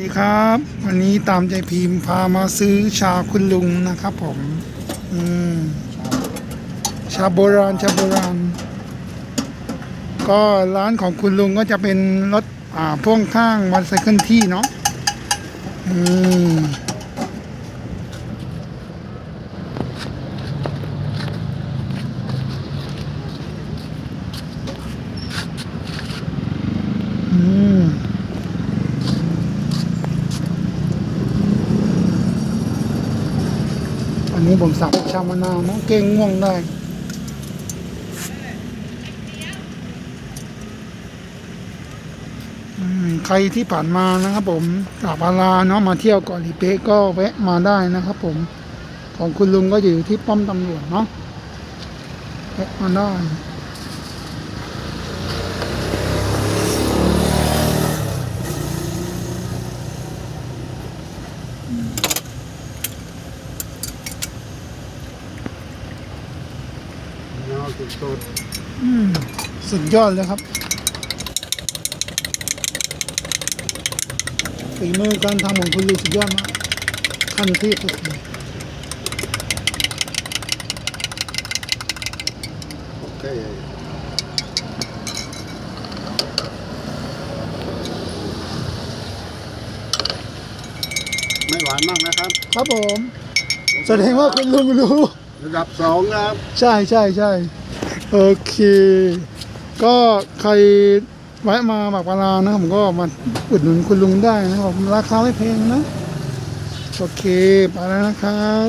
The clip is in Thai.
สวัสดีครับ วันนี้ตามใจพิมพ์พามาซื้อชาคุณลุงนะครับผม อืม ชาโบราณชาโบราณ ก็ร้านของคุณลุงก็จะเป็นรถอ่าพ่วงข้างวันไซเคิลที่เนาะอืม อันนี้ผมสั่งชามะนาวเนาะเก่งง่วงได้ใครที่ผ่านมานะครับผมกาบอาลาเนาะมาเที่ยวเกาะลีเป๊ะก็แวะมาได้นะครับผมของคุณลุงก็อยู่ที่ป้อมตำรวจเนาะแวะมาได้ ยาวสุดอืมสุดยอดเลยครับฝีมือการทำของคุณลุงสุดยอดมากขั้นเทพสุดเลยๆโอเคไม่หวานมากนะครับ ครับผม แสดงว่าคุณลุงรู้ ระดับสองนะครับ ใช่ใช่ใช่โอเค ก็ใครแวะมาบากปลานะผมก็มาอุดหนุนคุณลุงได้นะครับผมราคาไม่แพงนะ โอเคไปแล้วนะครับ